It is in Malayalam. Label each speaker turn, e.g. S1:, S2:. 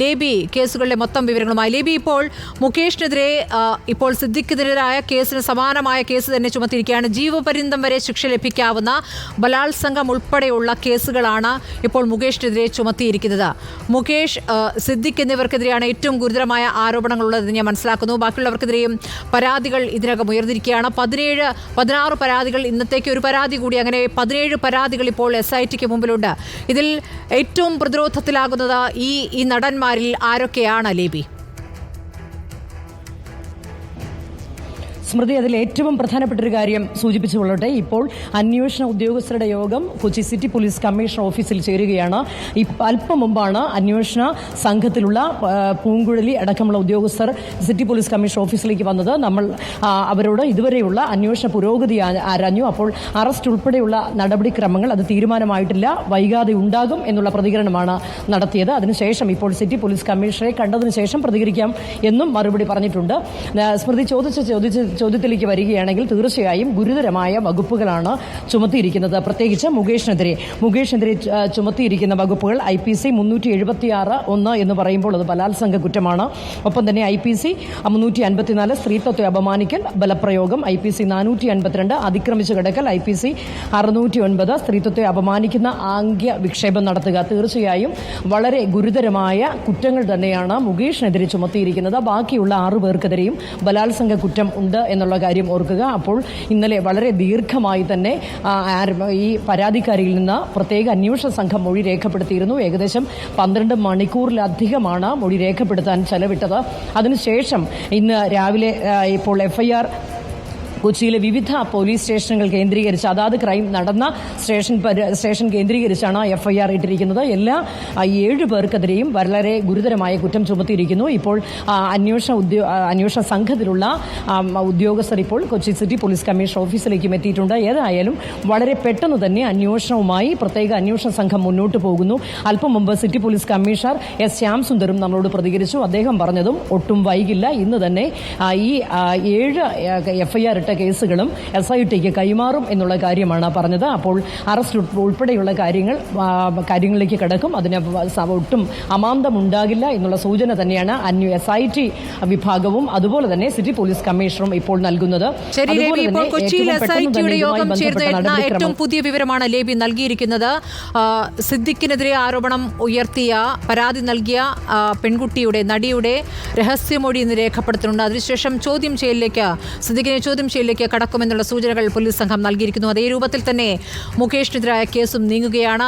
S1: ലേബി കേസുകളിലെ മൊത്തം വിവരങ്ങളുമായി. ലേബി ഇപ്പോൾ മുകേഷിനെതിരെ ഇപ്പോൾ സിദ്ദിഖിനെതിരായ കേസിന് സമാനമായ കേസ് തന്നെ ചുമത്തിയിരിക്കുകയാണ്. ജീവപര്യന്തം വരെ ശിക്ഷ ലഭിക്കാവുന്ന ബലാത്സംഗം ഉൾപ്പെടെയുള്ള കേസുകളാണ് ഇപ്പോൾ മുകേഷിനെതിരെ ചുമത്തിയിരിക്കുന്നത്. മുകേഷ് സിദ്ദിഖ് എന്നിവർക്കെതിരെയാണ് ഏറ്റവും ഗുരുതരമായ ആരോപണങ്ങളുള്ളതെന്ന് ഞാൻ മനസ്സിലാക്കുന്നു. ബാക്കിയുള്ളവർക്കെതിരെയും പരാതികൾ ഇതിനകം ഉയർന്നിരിക്കുകയാണ്. പതിനേഴ് പതിനാറ് പരാതികൾ ഇന്നത്തേക്ക് ഒരു പരാതി കൂടി. അങ്ങനെ പതിനേഴ് പരാതികൾ ഇപ്പോൾ എസ് ഐ ടിക്ക് മുമ്പിലുണ്ട്. ഇതിൽ ഏറ്റവും പ്രതിരോധത്തിലാകുന്നത് ഈ ഈ നടന്മാരിൽ ആരൊക്കെയാണ് ലേബി?
S2: സ്മൃതി അതിൽ ഏറ്റവും പ്രധാനപ്പെട്ട ഒരു കാര്യം സൂചിപ്പിച്ചുകൊള്ളട്ടെ. ഇപ്പോൾ അന്വേഷണ ഉദ്യോഗസ്ഥരുടെ യോഗം കൊച്ചി സിറ്റി പോലീസ് കമ്മീഷണർ ഓഫീസിൽ ചേരുകയാണ്. അല്പം മുമ്പാണ് അന്വേഷണ സംഘത്തിലുള്ള പൂങ്കുഴലി അടക്കമുള്ള ഉദ്യോഗസ്ഥർ സിറ്റി പോലീസ് കമ്മീഷണർ ഓഫീസിലേക്ക് വന്നത്. നമ്മൾ അവരോട് ഇതുവരെയുള്ള അന്വേഷണ പുരോഗതി ആരാഞ്ഞു അപ്പോൾ അറസ്റ്റ് ഉൾപ്പെടെയുള്ള നടപടിക്രമങ്ങൾ അത് തീരുമാനമായിട്ടില്ല. വൈകാതെ ഉണ്ടാകും എന്നുള്ള പ്രതികരണമാണ് നടത്തിയത്. അതിനുശേഷം ഇപ്പോൾ സിറ്റി പോലീസ് കമ്മീഷണറെ കണ്ടതിന് ശേഷം പ്രതികരിക്കാം എന്നും മറുപടി പറഞ്ഞിട്ടുണ്ട്. സ്മൃതി ചോദിച്ച ചോദിച്ച ചോദ്യത്തിലേക്ക് വരികയാണെങ്കിൽ തീർച്ചയായും ഗുരുതരമായ വകുപ്പുകളാണ് ചുമത്തിയിരിക്കുന്നത്. പ്രത്യേകിച്ച് മുകേഷിനെതിരെ. മുകേഷിനെതിരെ ചുമത്തിയിരിക്കുന്ന വകുപ്പുകൾ ഐ പി സി മുന്നൂറ്റി എഴുപത്തി ആറ് ഒന്ന് എന്ന് പറയുമ്പോൾ അത് ബലാത്സംഗ കുറ്റമാണ്. ഒപ്പം തന്നെ ഐ പി സി മുന്നൂറ്റി അൻപത്തിനാല് സ്ത്രീത്വത്തെ അപമാനിക്കൽ ബലപ്രയോഗം ഐ പി സി നാനൂറ്റി അൻപത്തിരണ്ട് അതിക്രമിച്ചു കിടക്കൽ ഐ പി സി അറുന്നൂറ്റി ഒൻപത് സ്ത്രീത്വത്തെ അപമാനിക്കുന്ന ആംഗ്യ വിക്ഷേപം നടത്തുക. തീർച്ചയായും വളരെ ഗുരുതരമായ കുറ്റങ്ങൾ തന്നെയാണ് മുകേഷിനെതിരെ ചുമത്തിയിരിക്കുന്നത്. ബാക്കിയുള്ള ആറു പേർക്കെതിരെയും ബലാത്സംഗ കുറ്റം ഉണ്ട് എന്നുള്ള കാര്യം ഓർക്കുക. അപ്പോൾ ഇന്നലെ വളരെ ദീർഘമായി തന്നെ ഈ പരാതിക്കാരിയിൽ നിന്ന് പ്രത്യേക അന്വേഷണ സംഘം മൊഴി രേഖപ്പെടുത്തിയിരുന്നു. ഏകദേശം പന്ത്രണ്ട് മണിക്കൂറിലധികമാണ് മൊഴി രേഖപ്പെടുത്താൻ ചെലവിട്ടത്. അതിനുശേഷം ഇന്ന് രാവിലെ ഇപ്പോൾ എഫ്ഐആർ കൊച്ചിയിലെ വിവിധ പോലീസ് സ്റ്റേഷനുകൾ കേന്ദ്രീകരിച്ച് അതാത് ക്രൈം നടന്ന സ്റ്റേഷൻ സ്റ്റേഷൻ കേന്ദ്രീകരിച്ചാണ് എഫ്ഐആർ ഇട്ടിരിക്കുന്നത്. എല്ലാ ഏഴ് പേർക്കെതിരെയും വളരെ ഗുരുതരമായ കുറ്റം ചുമത്തിയിരിക്കുന്നു. ഇപ്പോൾ അന്വേഷണ ഉദ്യോ അന്വേഷണ സംഘത്തിലുള്ള ഉദ്യോഗസ്ഥർ ഇപ്പോൾ കൊച്ചി സിറ്റി പോലീസ് കമ്മീഷണർ ഓഫീസിലേക്കും എത്തിയിട്ടുണ്ട്. ഏതായാലും വളരെ പെട്ടെന്ന് തന്നെ അന്വേഷണവുമായി പ്രത്യേക അന്വേഷണ സംഘം മുന്നോട്ട് പോകുന്നു. അല്പം മുമ്പ് സിറ്റി പോലീസ് കമ്മീഷണർ എസ് ശ്യാംസുന്ദരും നമ്മളോട് പ്രതികരിച്ചു. അദ്ദേഹം പറഞ്ഞതും ഒട്ടും വൈകില്ല. ഇന്ന് തന്നെ ഈ ഏഴ് എഫ്ഐആർ ഇട്ട കേസുകളും എസ് ഐ ടിക്ക് കൈമാറും എന്നുള്ള കാര്യമാണ് പറഞ്ഞത്. അപ്പോൾ അറസ്റ്റ് ഉൾപ്പ- ഉൾപ്പെടെയുള്ള കാര്യങ്ങൾ കാര്യങ്ങളിലേക്ക് കിടക്കും. അതിന് ഒട്ടും അമാന്തമുണ്ടാകില്ല എന്നുള്ള സൂചന തന്നെയാണ് അന്യ എസ് ഐ ടി വിഭാഗവും അതുപോലെ തന്നെ സിറ്റി പോലീസ് കമ്മീഷണറും ഇപ്പോൾ നൽകുന്നത്.
S1: ശരി ലേബി ഇപ്പോൾ കൊച്ചിയിൽ
S2: ഏറ്റവും
S1: എസ് ഐ ടിയുടെ യോഗം ഏറ്റവും പുതിയ വിവരമാണ് ലേബി നൽകിയിരിക്കുന്നത്. സിദ്ദിഖിനെതിരെ ആരോപണം ഉയർത്തിയ പരാതി നൽകിയ പെൺകുട്ടിയുടെ നടിയുടെ രഹസ്യമൊഴി ഇന്ന് രേഖപ്പെടുത്തുന്നുണ്ട്. അതിനുശേഷം ചോദ്യം ചെയ്യലിലേക്ക് സിദ്ദിഖിനെ ചോദ്യം ചെയ്യലിലേക്ക് കടക്കുമെന്നുള്ള സൂചനകൾ പോലീസ് സംഘം നൽകിയിരിക്കുന്നു. അതേ രൂപത്തിൽ തന്നെ മുകേഷിനെതിരായ കേസും നീങ്ങുകയാണ്.